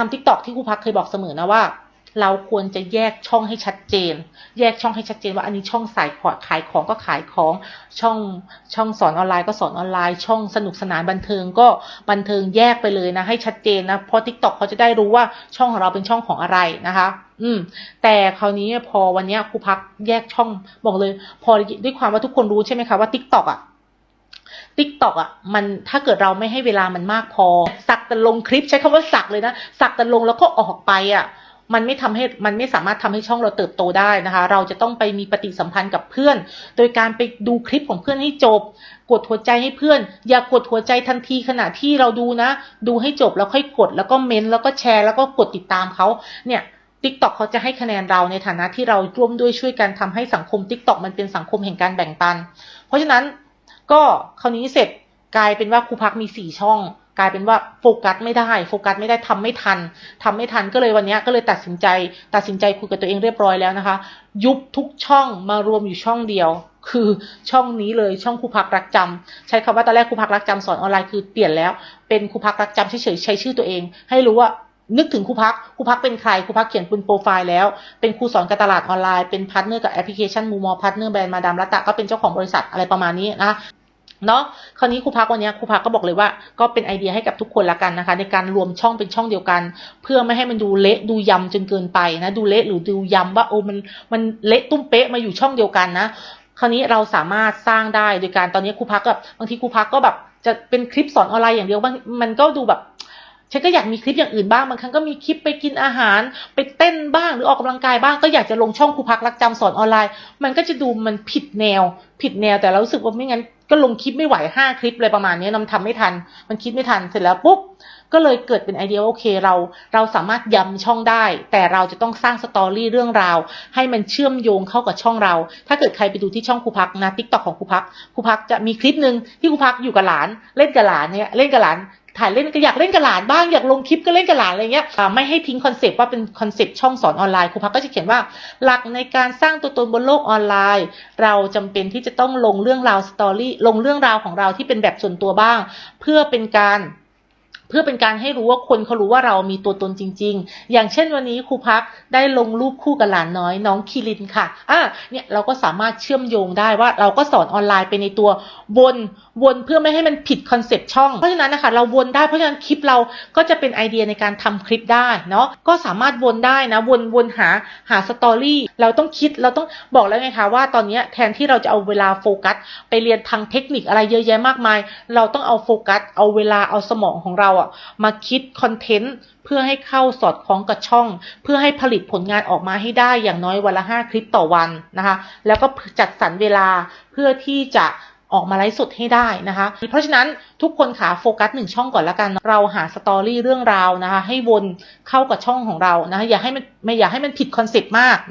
ทำทิกตอกที่ครูพักเคยบอกเสมอนะว่า เราควรจะแยกช่องให้ชัดเจน แยกช่องให้ชัดเจนว่าอันนี้ช่องสายขอขายของก็ขายของช่องช่องสอนออนไลน์ก็สอนออนไลน์ ช่องสนุกสนานบันเทิงก็บันเทิงแยกไปเลยนะ ให้ชัดเจนนะเพราะ t ิ k t o k เขาจะได้รู้ว่าช่องของเราเป็นช่องของอะไรนะคะ อืม แต่คราวนี้พอวันนี้ครูพักแยกช่องบอกเลย พอด้วยความว่าทุกคนรู้ใช่ไหมคะว่า t ิ k t o k อะติ๊กตอกอะมันถ้าเกิดเราไม่ให้เวลามันมากพอสัก แต่ลงคลิปใช้คำว่าสักเลยนะ สักแต่ลงแล้วก็ออกไปอะมันไม่ทำให้มันไม่สามารถทำให้ช่องเราเติบโตได้นะคะ เราจะต้องไปมีปฏิสัมพันธ์กับเพื่อน โดยการไปดูคลิปของเพื่อนให้จบ กดหัวใจให้เพื่อน อย่ากดหัวใจทันทีขณะที่เราดูนะ ดูให้จบแล้วค่อยกดแล้วก็เมนแล้วก็แชร์แล้วก็กดติดตามเขาเนี่ยติ๊กตอกเขาจะให้คะแนนเราในฐานะที่เราร่วมด้วยช่วยกันทำให้สังคมติ๊กตอกมันเป็นสังคมแห่งการแบ่งปัน เพราะฉะนั้นก็คราวนี้เสร็จกลายเป็นว่าครูพักมีสี่ช่อง กลายเป็นว่าโฟกัสไม่ได้โฟกัสไม่ได้ทำไม่ทันทำไม่ทันก็เลยวันนี้ก็เลยตัดสินใจ ตัดสินใจคุยกับตัวเองเรียบร้อยแล้วนะคะ ยุบทุกช่องมารวมอยู่ช่องเดียว คือช่องนี้เลยช่องครูพักรักจำใช้คำว่าตอนแรกครูพักรักจำสอนออนไลน์คือเปลี่ยนแล้ว เป็นครูพักรักจำเฉยๆใช้ชื่อตัวเอง ให้รู้ว่านึกถึงครูพัก ครูพักเป็นใคร ครูพักเขียนบนโปรไฟล์แล้ว เป็นครูสอนการตลาดออนไลน์ เป็นพาร์ทเนอร์กับแอปพลิเคชันมูมอพาร์ทเนอร์แบรนด์มาดามรัตตะก็เป็นเจ้าของบริษัทอะไรประมาณนี้นะ เนาะคราวนี้ครูพักวันนี้ครูพักก็บอกเลยว่า ก็เป็นไอเดียให้กับทุกคนละกันนะคะ ในการรวมช่องเป็นช่องเดียวกัน เพื่อไม่ให้มันดูเละดูยำจนเกินไปนะ ดูเละหรือดูยำว่าโอ้มันมันเละตุ้มเป๊ะมาอยู่ช่องเดียวกันนะคราวนี้เราสามารถสร้างได้โดยการตอนนี้ครูพักแบบบางทีครูพักก็แบบจะเป็นคลิปสอนออนไลน์อย่างเดียวบางมันก็ดูแบบฉันก็อยากมีคลิปอย่างอื่นบ้างบางครั้งก็มีคลิปไปกินอาหาร ไปเต้นบ้างหรือออกกำลังกายบ้างก็อยากจะลงช่องครูพักรักจำสอนออนไลน์ มันก็จะดูมันผิดแนว ผิดแนวแต่เรารู้สึกว่าไม่งั้น ก็ลงคลิปไม่ไหวห้าคลิปเลยประมาณนี้นำทำไม่ทัน มันคิดไม่ทันเสร็จแล้วปุ๊บก็เลยเกิดเป็นไอเดียว่าโอเคเราเราสามารถย้ำช่องได้ แต่เราจะต้องสร้างสตอรี่เรื่องราว ให้มันเชื่อมโยงเข้ากับช่องเรา ถ้าเกิดใครไปดูที่ช่องครูพักนะทิกตอกของครูพักครูพักจะมีคลิปหนึ่งที่ครูพักอยู่กับหลาน เล่นกับหลานเนี่ยเล่นกับหลาน ถ่ายเล่นก็อยากเล่นกับหลานบ้างอยากลงคลิปก็เล่นกับหลานอะไรเงี้ยไม่ให้ทิ้งคอนเซปต์ว่าเป็นคอนเซปต์ช่องสอนออนไลน์ครูพักก็จะเขียนว่า หลักในการสร้างตัวตนบนโลกออนไลน์ เราจำเป็นที่จะต้องลงเรื่องราวสตอรี่ลงเรื่องราวของเราที่เป็นแบบส่วนตัวบ้าง เพื่อเป็นการ เพื่อเป็นการให้รู้ว่าคนเขารู้ว่าเรามีตัวตนจริง ๆ อย่างเช่นวันนี้ครูพักได้ลงรูปคู่กับหลานน้อยน้องคิรินค่ะอะเนี่ยเราก็สามารถเชื่อมโยงได้ว่าเราก็สอนออนไลน์ไปในตัววนวนเพื่อไม่ให้มันผิดคอนเซปต์ช่อง เพราะฉะนั้นนะคะเราวนได้เพราะฉะนั้นคลิปเราก็จะเป็นไอเดียในการทำคลิปได้เนาะก็สามารถวนได้นะวนวนหาหาสตอรี่เราต้องคิดเราต้องบอกแล้วไงคะว่าตอนนี้แทนที่เราจะเอาเวลาโฟกัส ไปเรียนทางเทคนิคอะไรเยอะแยะมากมาย เราต้องเอาโฟกัส เอาเวลาเอาสมองของเราอะมาคิดคอนเทนต์เพื่อให้เข้าสอดคล้องกับช่อง เพื่อให้ผลิตผลงานออกมาให้ได้อย่างน้อยวันละห้าคลิปต่อวันนะคะ แล้วก็จัดสรรเวลาเพื่อที่จะออกมาไลฟ์สดให้ได้นะคะ เพราะฉะนั้นทุกคนขาโฟกัสหนึ่งช่องก่อนละกัน เราหาสตอรี่เรื่องราวนะคะ ให้วนเข้ากับช่องของเรานะคะอย่าให้มันไม่อย่าให้มันผิดคอนเซ็ปต์มาก